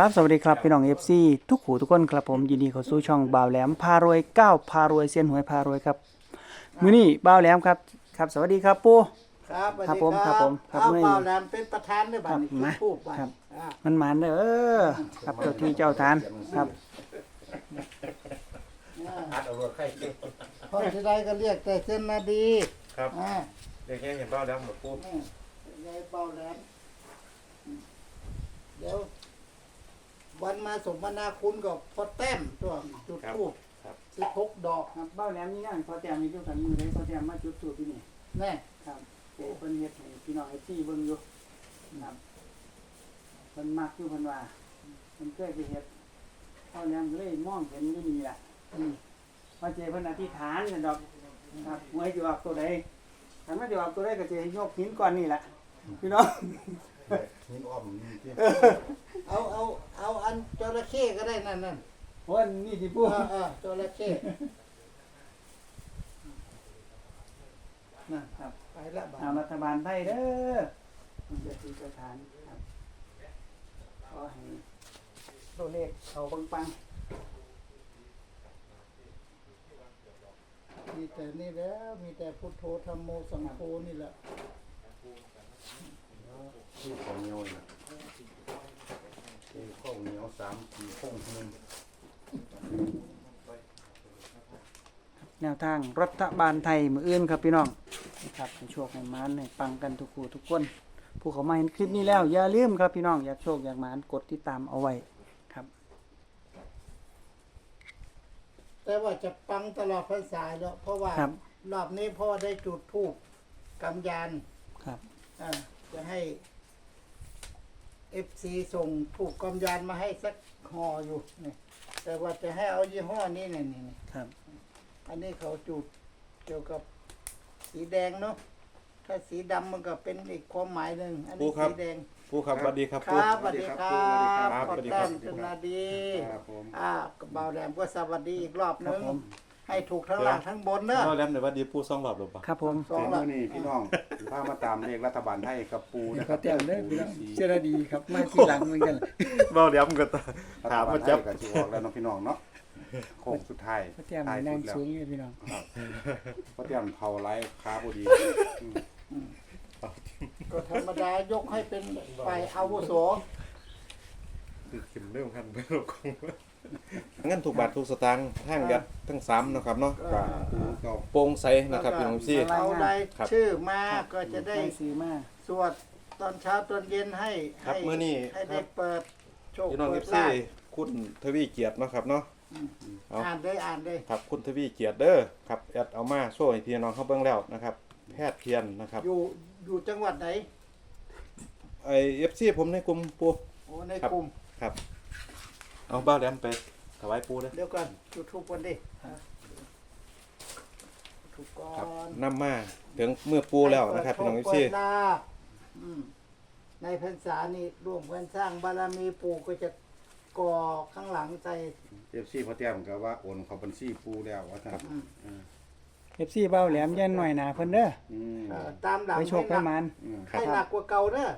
ครับสวัสดีครับพี่น้อง FC ทุกหูทุกคนครับผมยินดีเข้าสู่ช่องบ่าวแหลมพารวยก้าวพารวยเซียนหวยพารวยครับมื้อนี้บ่าวแหลมครับครับสวัสดีครับปู่ครับสวัสครับดีผมครับผมครับเอาเมื่อย เปล่าแหลมเป็นประธานด้วยบัตรครับมาพูดบัตครับ อ่ามันหมานเด้อครับเจ้าที่เจ้าทานครับอัดเอารถไข่เก็บพอที่ได้ก็เรียกแต่เส้นนาดีครับอ่าเด็กแค่เห็นเบ้าแล้วหมดปุ๊บอืมยายเปล่าแหลมอืมเดี๋ยว วันมาสมนาคุณกับพอแต้มตัวจุดทูบสิบหกดอกครับบ่าวแหลมนี่งานพอแต้มมีอยู่กันมือได้พอแต้มมาจุดสูบที่นี่แน่ครับปู่เพิ่นเฮ็ดให้พี่น้อง FC เบิ่งอยู่ครับเพิ่นมักอยู่เพิ่นว่าเพิ่นเคยไปเฮ็ดบ่าวแหลมก็เลยมองเห็นอยู่นี่ล่ะอืมว่าเจเพิ่นอธิษฐานน่ะดอกครับหวยสิออกตัวใดถ้ามันสิออกตัวใดก็จะยกหินก้อนนี่แหละพี่น้อง หินอ้อมนี่ที่เอาเอาเอาอันจระเข้ก็ได้นั่นนั่นโอ้ยนี่สิปู่เออเออจระเข้นะครับไปละบัตเอารัฐบาลไทยเด้อมันจะสิสถานครับขอให้ตัวเลขเขาปังมีแต่นี่แล้วมีแต่พุทโธธรรมโมสังโฆนี่แหละ ที่ของเหนียวน่ะที่ข้าวเหนียวสามสี่พงหนึ่งๆแนวทางรัฐบาลไทยมื้ออื่นครับพี่น้องนะครับให้โชคให้หมานให้ปังกันทุกคู่ทุกคน ผู้เขามาเห็นคลิปนี้แล้ว อย่าลืมครับพี่น้องอยากโชคอยากหมานกดติดตามเอาไว้ครับ แต่ว่าจะปังตลอดพรรษาแล้วเพราะว่าครับ รอบนี้พ่อได้จุดธูปกำยานครับ อ่าจะให้ เอฟซีส่งถูกกำยานมาให้สักห่ออยู่นี่แต่ว่าจะให้เอายี่ห้อนี้นี่นี่นี่ครับ อันนี้เขาจุดเกี่ยวกับสีแดงเนาะถ้าสีดำมันก็เป็นอีกความหมายหนึ่งอันนี้สีแดงผู้ครับสวัสดีครับคผู้ รับสวัสดีครับครับ ขอสวัสดีแต้ครับมจุนาดีครับผม อ่ากระเบาแหลมก็สวัสดีอีกรอบคนึรับงผม ให้ถูกทั้งหลังทั้งบนเนอะ เราแล้วในวันดีผู้สองรอบหรือเปล่าครับผมสองเมื่อนี้พี่น้องพามาตามเลขรัฐบาลไทยกับปูนะคก็รับเตรียมเด้อพี่น้องเจรดีครับมาทีหลังเหมือนกันเราเลี้ยมกันรัถามฐบามาลไทจัยบกับจีออกแล้วเน้องพี่น้องเนาะโค้งสุดท้ายก็เตรียมท้าให้ยนั่งสุดแล้วสูงอยู่พี่น้องก็เตรียมเผาไร้ค้าพอดีก็ธรรมดายกให้เป็นฝ่ายอาวุโส คือขึ้นเรื่องกันเพื่อคงงั้นถูกบาทถูกสตางค์ทั้งยัดทั้งซ้ำนะครับเนาะกับปูก็โปร่งใสนะครับพี่น้องซี่เอาได้ครับชื่อมาก็จะได้ซื้อมาสวดตอนเช้าตอนเย็นให้ครับให้มื้อนี้ให้คได้รับเปิดโชคพี่น้องเปิเอดฟซีลาภคุณทวีเกียรติเนาะครับเนาะเอาอ่านได้อ่านได้ครับคุณทวีเกียรติเด้อครับแอดเอามาโชว์ให้พี่น้องเขาเบิ่งแล้วนะครับ แพทย์เทียนนะครับ อยู่อยู่จังหวัดไหนไอเอฟซีผมในกลุ่มปูโอ้ในครับกลุ่มครับ เอาบ้าแหลมไปถวายปูเด้อเดี๋ยวก่อนจุดทูปกันดิถูกก่อครับนนำมาถึงมือปูแล้วนะครับพี่น้องเอฟซีเปิดลาภอืมในพรรษานี้ร่วมกันสร้างบารมีปู่ก็จะก่อข้างหลังใจเอฟซีพอเตรียมก็ว่าโอนเข้าบัญชีปูแล้วว่าท่านอืมเอฟซีเบ้าแหลมยันหน่อยหนาเพิ่นเด้ออืมเอ่อตามหลังไปโชคไปให้หหนัมากนอืมให้หนักกว่าเก่าเด้อ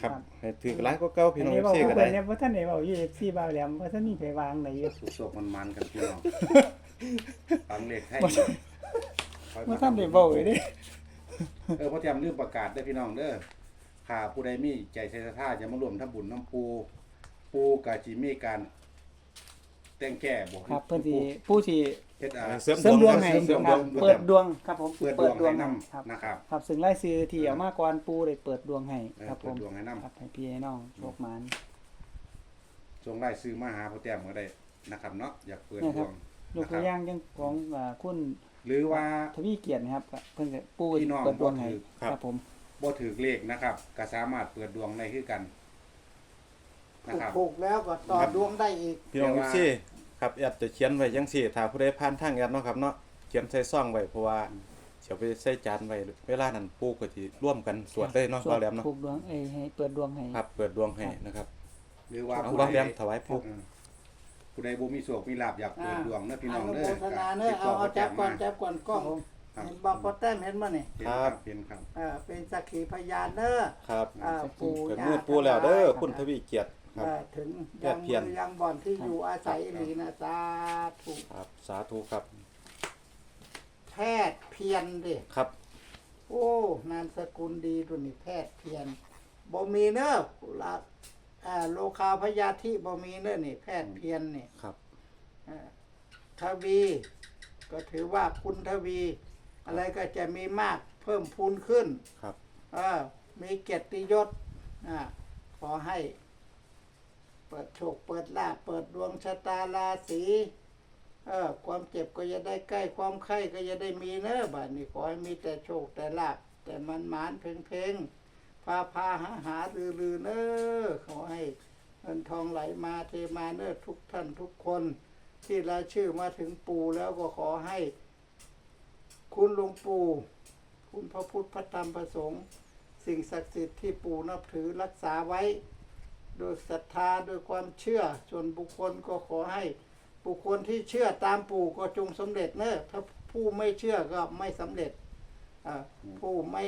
ครับให้ถือร้ายก็เก่าพี่น้องอัเอฟเว้าซีผู้ก็เพิ่ได้นเนี่ยบ่ทันได้เว้าอยู่เอฟซีเบ้าแหลมบ่ทันมีไปวางไหนอยู่สุกโศกมันมันๆกันพี่น้องฟังเลขให้บ่ทันได้เว้าเลยเด้เออพอเตรียมลืมประกาศได้อพี่น้องเด้อข้าผู้ใดมีใจใส่ศรัทธาจะมารวมทำบุญน้ำปู ปูกาจิมีการ แต่งแก้บ่ครับเพิ่นสิผู้สิเฮ็ดอ่าเสริมเสริมดวงให้เสริมคดรัวบงเปิดดวงครับผมเปิดดวงให้นครับำนะครับ ครับซึ่งรายชื่อที่เอามาก่อนปูได้เปิดดวงให้เออครับผเปิดมดวงให้นำ ครับให้พี่ให้น้องโชคหมาน ส่งรายซื้อมาหาพอเตรียมก็ได้นะครับเนาะอยากเปิดเนี่ยดครับวงยกตัวอย่างจังของอ่าคุณหรือว่า ทวีเกียรตินะครับก็เพิ่นก็ปูพี่น้องเปิดดวงให้บ่ถือ ครับผมบ่ถือเลขนะครับก็สามารถเปิดดวงได้คือกัน นะครับ ถูกแล้วก็ต่อดวงได้อีก พี่น้องเรีเอยกฟว่า ซีครับแอดจะเขียนไว้จังซี่ถ้าผู้ใดผ่านทางแอดเนาะครับเนาะเขียนใส่ซองไว้เพราะว่าเดี๋ยวไปใส่จานไว้เวลานั้นปูก็สิร่วมกันสวดเลยเนาะสวบ้าดแหลมเนาะผูกดวงเอ้ยให้เปิดดวงให้ ครับเปิดดวงให้นะครับ หรือว่าเอาผู้บ้าใดแหลมถวายปูเออผู้ใดบ่มีโชคมีลาภอยากเปิดดวงเด้อพี่น้องอนุเด้โมอทนาเนอะเอาเอาจับก่อนจับก่อนกล้องครับเห็นบอกพอแต้มเห็นมั้ยนี่เห็นครับเห็นครับเออเป็นสักขีพยานเนอะครับ อ่าปู่เปิดย่ามือปูแล้วเด้อทั้งหลายคุณทวีเกียรติ ครับเอ่อถึงแพยัทงย์เพียรมือยังบ่อนที่อยู่อาศัยหลีนะสาธุครับสาธุครับแพทย์เพียรดิครับ โอ้นามสกุลดีตัวนี้แพทย์เพียรบ่มีเนอะละอ่าโลคาพยาธิบ่มีเนอะนี่ แพทย์เพียรนี่ ครับ อ่าทวีก็ถือว่าคุณทวี อะไรก็จะมีมากเพิ่มพูนขึ้นครับ เออมีเกียรติยศอ่าขอให้ เปิดโชค เปิดลาภเปิดดวงชะตาราศีเออความเจ็บก็จะได้ใกล้ความไข้ก็จะได้มีเนอะบัดนี้ขอให้มีแต่โชคแต่ลาภแต่มันหมานเพ่งเพ่งพาพาหาหาลือลือเนอะขอให้เงินทองไหลมาเทมาเนอะทุกท่านทุกคน ที่รายชื่อมาถึงปู่แล้วก็ขอให้ คุณหลวงปู่คุณพระพุทธพระธรรมพระสงฆ์สิ่งศักดิ์สิทธิ์ที่ปู่นับถือรักษาไว้ โดยศรัทธาโดยความเชื่อ ส่วนบุคคลก็ขอให้บุคคลที่เชื่อตามปู่ก็จงสำเร็จเนอะถ้าผู้ไม่เชื่อก็ไม่สำเร็จอ่าผู้ไม่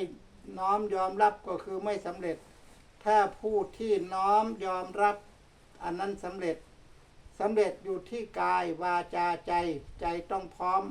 น้อมยอมรับก็คือไม่สำเร็จ ถ้าผู้ที่น้อมยอมรับอันนั้นสำเร็จสำเร็จอยู่ที่กายวาจาใจใจต้องพร้อม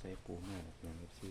สงสัยปูมากอย่างนี้สิ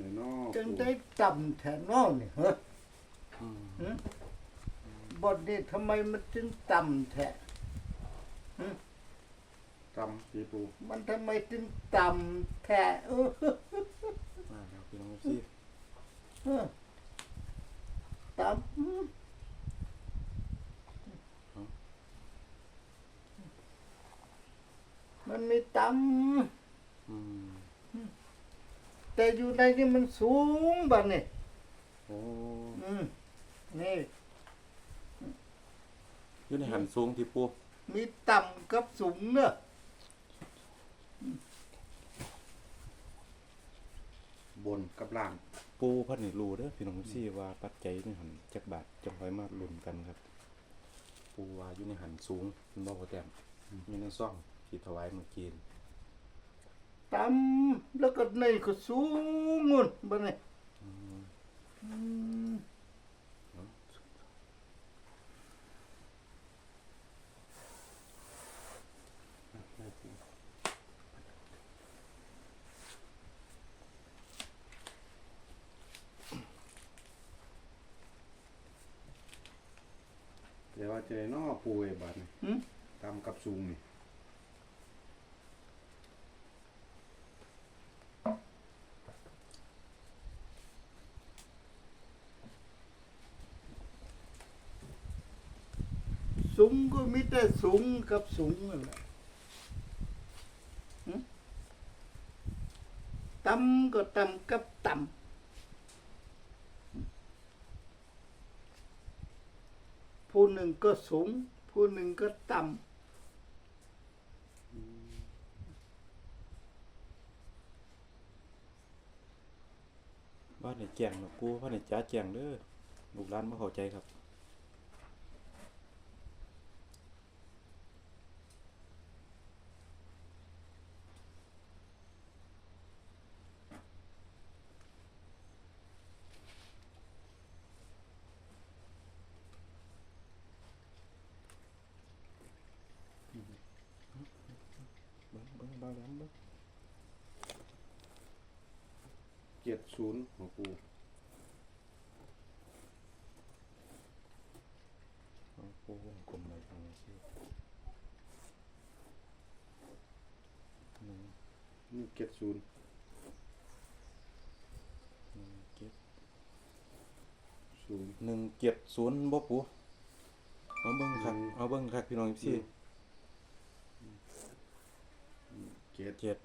ในนอก จึง ได้จำแถนอนี่เหรออืมหึบทนี้ทำไมมันจึงจำแท้จำปีปูมันทำไมจึงจำแท้เออมาแล้วพี่น้องสิเออจำมันมีตอืมำ แต่อยู่ในนี่มันสูงบ้านี่โอ้อืมนี่ อยู่ในหันสูงที่ปูมีต่ำกับสูงเนอะบนกับล่าง ปูเพันนี่รู้เด้อพี่น้องสิว่าปัจจัยนี่หันจักบาทจังค่อยมาลุ้นกันครับ ปูว่าอยู่ในหันสูงมันบ่พอแต้มมีในซ่องที่ถวายเมื่อกี้นี่ ต่ำแล้วก็ในก็สูงงุ่นบ่นี่อืมเดี๋ยวว่าจะได้นอปูไอ้บาดนี่หึตามกับสูงนี่ สูงก็มี แต่สูงกับสูงนั่นแหละต่ำก็ต่ำกับต่ำผู้หนึ่งก็สูง ผู้หนึ่งก็ต่ำบ้านไหนแจงเนาะกูบ้านไหนจ้าแจงเด้อลูกหลานบ่เข้าใจครับ เบิ่งเบิ่งเบาแหลมเบิ่ง เจ็ด ศูนย์ของปูเอาปูวงกลมไว้ทางนี้สิหนึ่งนี่เจ็ดศูนย์หนึ่งเจ็ดศูนย์หนึ่งเจ็ดศูนย์บ่ปูเอาเบิ่งครับอืมเอาเบิ่งครับพี่น้องพี่เจ็ดเจ็ด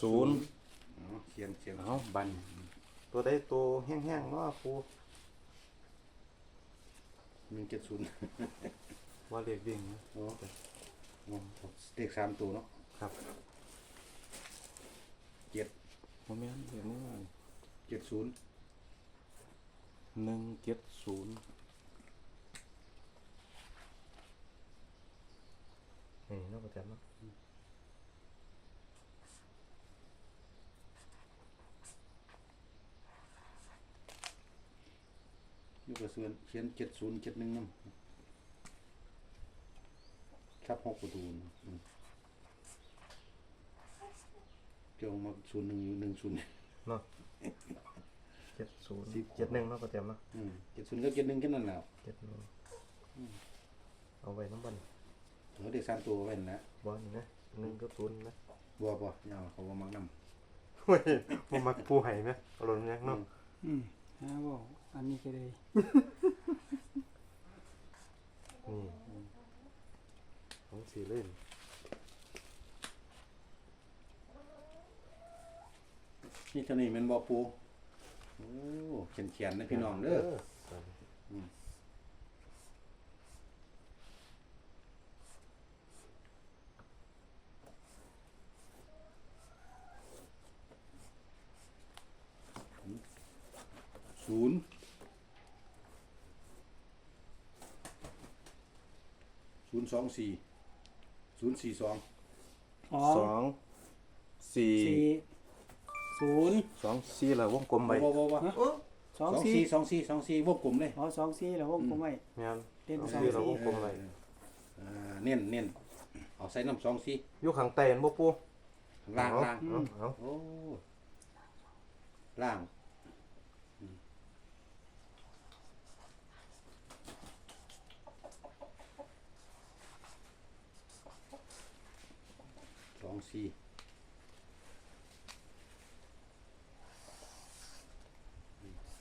ศูนย์อ๋อ เขียนเขียนเอาบันตัวได้ตัวแห้งๆเนาะปูหนึ่งเจ็ดศูนย์ว่าเรียกวิ่งนะโอ้โอ้เลขสามตัวเนาะครับเจ็ดโมเมนต์เดี๋ยวมึงเจ็ดศูนย์หนึ่งเจ็ดศูนย์นี่น่าประจันเน นี่ก็เสือนเขียนเจ็ดศูนย์เจ็ดหนึ่งนั่นทับหกประตูนะอืมเจ้ามาศูนย์หนึ่งอยู่หนึ่งศูนย์เนาะเจ็ดศูนย์สิบเจ็ดหนึ่งเนาะประจันเนาะอืมเจ็ดศูนย์ก็เจ็ดหนึ่งแค่นั้นแหละเจ็ดหนึ่งเอาไว้น้ำบันเออเด็กสามตัวไว้นั่นแหละบอลนี่นะหนึ่งก็ศูนย์นะบัวบ่ยาวเขาว่ามักน้เฮ้ยผมมักปูไห่ไหมอารมณ์ยังเนาะอืมฮะบอก อันนี้ก็เลย นี่ของสีเล่นำนี่เท่านี้แมันบ่ปูโอ้เขียนเขียนนะพี่น้องเด้ออืมศูนย์ศูนย์ สองสี่ศูนย์สี่สองอ๋อสองสี่สี่ศูนย์สองสี่แล้ววงกลมไปบ่บ่บ่โอ้สองสองสี่สี่สองสี่สองสี่วงกลมเลยอ๋อสองสี่แล้ววงกลมไว้งานเล่นสองสองสี่แล้วสี่วงกลมไปอ่าเน้นเน้นเอาใส่น้ำสองสี่อยู่ข้างใต้เห็นบ่ปูล่างล่าง เอาเอา โอ้ล่างอืม สองสี่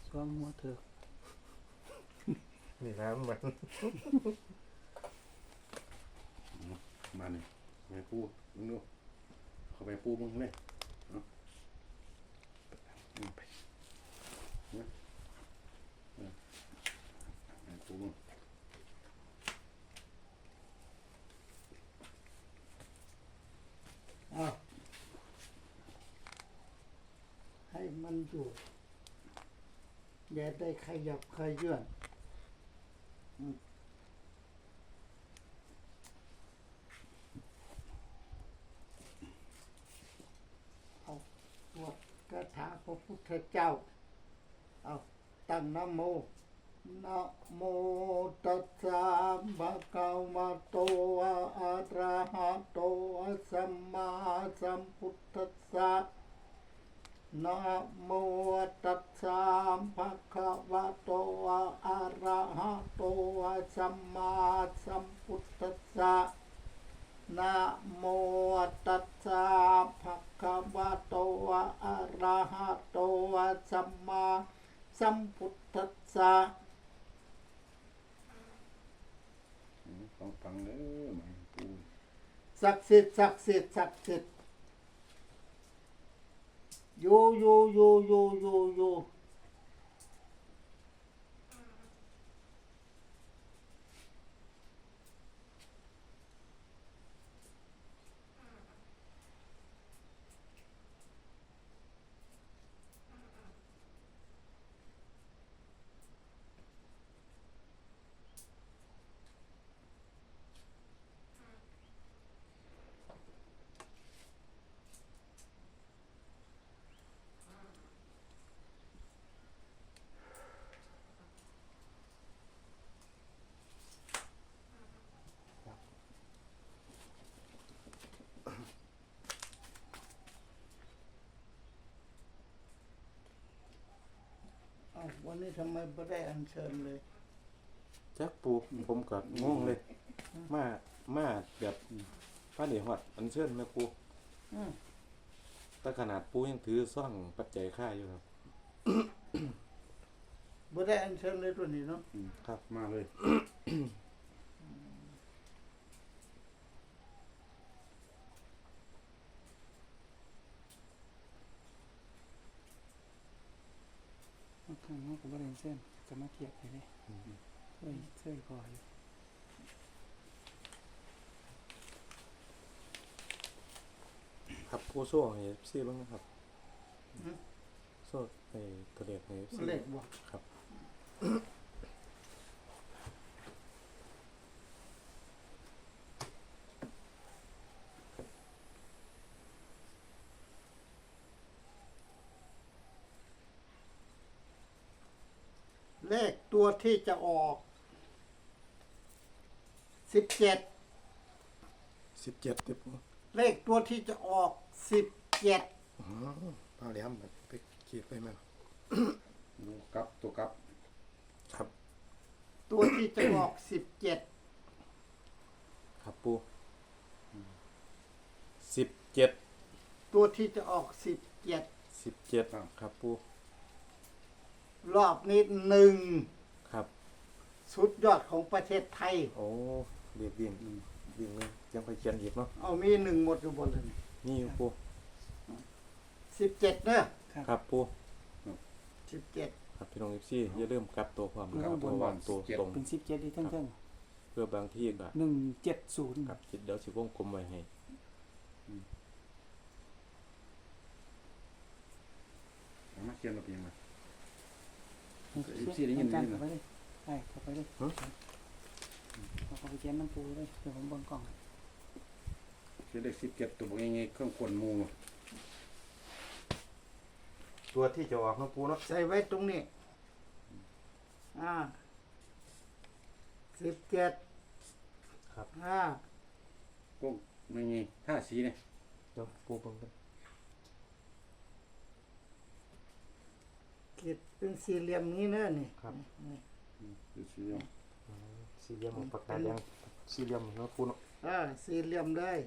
สวมหัวเถอะนี่นะมัน มาหนึ่งไปปูมึงดู เข้าไปปูมึงเลยเอาอืมไปเนี่ยเนี่ยไปปูมึง อ้าวให้ มันอยู่ อย่าได้ขยับขยื่นอืมคาถาพระพุทธเจ้า เอาตั้งนโมนะโมตัสสะภะคะวะโตอะระหะโตสัมมาสัมพุทธัสสะ นะโมตัสสะภะคะวะโต อะระหะโต สัมมาสัมพุทธัสสะนะโมตัสสะภะคะวะโต อะระหะโต สัมมาสัมพุทธัสสะอืมฟังฟังเด้อหมายปูศักดิ์สิทธิ์ศักดิ์สิทธิ์ศักดิ์สิทธิ์ อยู่อยู่อยู่อยู่อยู่อยู่ วันนี้ทำไมไม่ได้อัญเชิญเลย จักปูผมก็งงเลย มามาแบบป้านี่ฮอดอันเชิญแม่ปูอืมแต่ขนาดปูยังถือซ่องปัจจัยค่าอยู่ครับไม่ได้อัญเชิญเลยตัวนี้เนาะอืมครับมาเลย ข้าง นเส้นจะมาเทียบไปเลยเฮ้ยเส้ยพออยู่ครับปูโซ่ให้ซี่บ้างนะครับโซ่ไอ้ตัวเลขให้ซี่เล็กบ่ครับ เลข ตัวที่จะออกสิบเจ็ดสิบเจ็ดติปูเลขตัวที่จะออกสิบเจ็ดอ๋อป้าแหลมไปขีดไปมาดูกลับตัวกลับครับ ตัวที่จะออกสิบเจ็ดครับปูสิบเจ็ดตัวที่จะออกสิบเจ็ดสิบเจ็ดครับปูรอบนี้หนึ่งครับ สุดยอดของประเทศไทย โอ้เรียกวิ่งวิ่งเลยยังไปเขียนหยิบเนาะเอามีหนึ่งหมดอยู่บนเลยนี่อยู่ปูสิบเจ็ดเนอะครับปูสิบเจ็ดครับพี่น้องเอฟซีอย่าลืมกลับตัวความอยู่กลัข้าบงบตัวนวางตัวตรงเป็นสิบเจ็ดที่ทั้งเทั้งเพื่อบางที่ก็หนึ่งเจ็ดศูนย์ครับคิดเดี๋ยวสิวงกลมไว้ให้เอามาเขียนมาเพียงมาเขียนเข้าไปเลยใช่เข้าไปเลยเอาเข้าไปเขียนน้ำปูเลยเดี๋ยวผมเบิ่งกล่องเขียนเลขสิบเจ็ดตัวบอกยังไงเครื่องกวนหมูตัวที่จะออกนะปูเนาะใส่ไว้ตรงนี้ อ่าสิบเจ็ดครับอ่าก็ไม่ไงท่าสีเนี่ยเดี๋ยวปูเบิ่งกันขีดเป็นสี่เหลี่ยมนี้เนอะนี่ครับ นี่ อืมดูสีเอาสี่เหลี่ยมปากกาแดงสี่เหลี่ยมเนาะปูเนาะอ่าสี่เหลี่ยมเลย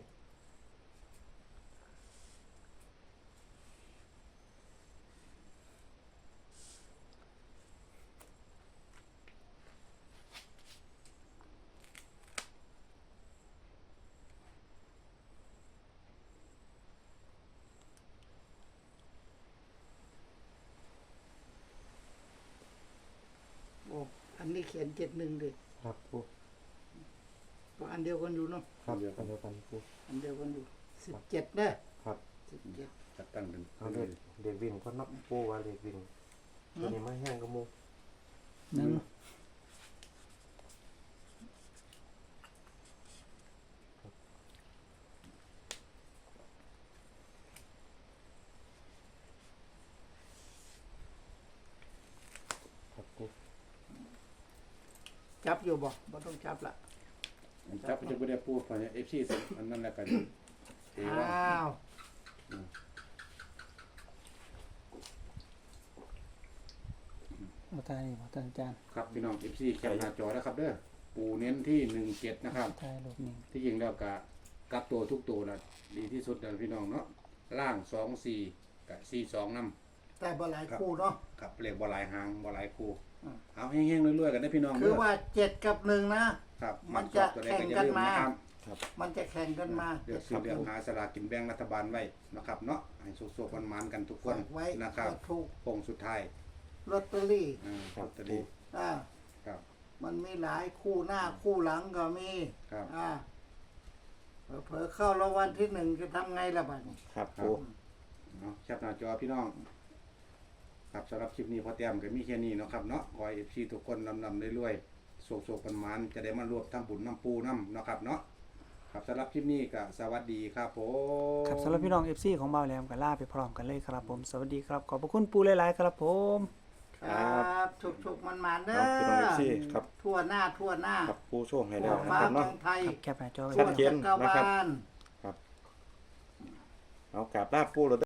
ขียนเจ็ดหนึ่งดิครับปูก็อันเดียวกันอยู่เนาะครับอันเดียวกันปูอันเดียวกันอยู่สิบเจ็ดเด้อครับสิบเจ็ดจัดตั้งเป็นเอาเด็กเด็กวิ่งก็นับปูว่าเด็กวิ่งตัวนี้มาแห้งกระมูหนึ่ง จับอยู่บ่บ่ต้องจับละอันจับจะไม่ได้พูดเพราะเอฟซีอันนั้นแหละกันเอว่าอ้าวเอาตายนี่บ่ท่านอาจารย์ครับพี่น้องเอฟซีแคปหน้าจอนะครับเด้อปูเน้นที่หนึ่งเจ็ดนะครับ ตายรูปนี้ที่จริงแล้วกะกลับตัวทุกตัวนะดีที่สุดนะพี่น้องเนาะล่างสองสี่กับสี่สองนำแต่บ่หลายคู่เนาะ กับเลขบ่หลายหางบ่หลายคู่อืม เอาเฮงๆรวยๆกันได้พี่น้องคือเด้อว่าเจ็ดกับหนึ่งนะ ครับมันจะชอบตัวใดก็อย่แข่งกันลืมานะครับมันจะแข่งกันมาเลือกซื้อเลือกหาสลากกินแบ่งรัฐบาลไว้นะครับเนาะให้สุกๆมันๆกันทุกคนฝากไว้นะครับก็ถูกโค้งสุดท้ายลอตเตอรี่อ่าครับลอตเตอรี่อ่าครับ มันมีหลายคู่หน้าคู่หลังก็มีครับอ่าเผลอๆเข้ารางวัลที่หนึ่งจะทำไงล่ะบัดนี้ครับครับปูเนาะแคปหน้าจอพี่น้อง ครับสำหรับคลิปนี้พอแต้มก็มีแค่นี้เนาะครับเนาะขอให้พี่ทุกคนนำๆรวยๆโศกๆกันมันๆจะได้มารวบทำบุญน้ำปูน้ำเนาะครับเนาะครับสำหรับคลิปนี้ก็สวัสดีครับผมครับสำหรับพี่น้อง FC ของเบาแหลมก็ลาไปพร้อมกันเลยครับผมสวัสดีครับขอบพระคุณปูหลายๆครับผม ครับถูกๆมันๆเด้เอาพี่น้องเอฟซีอครับทั่วหน้าทั่วหน้าครับปูโชคให้แล้ทั่ววนะฟ้าครับขเนาะ องไทยครับแคปหน้าจอไว้ ชัทั่ดวเจนจักรนะครับวาลเอากราบลาปูเรา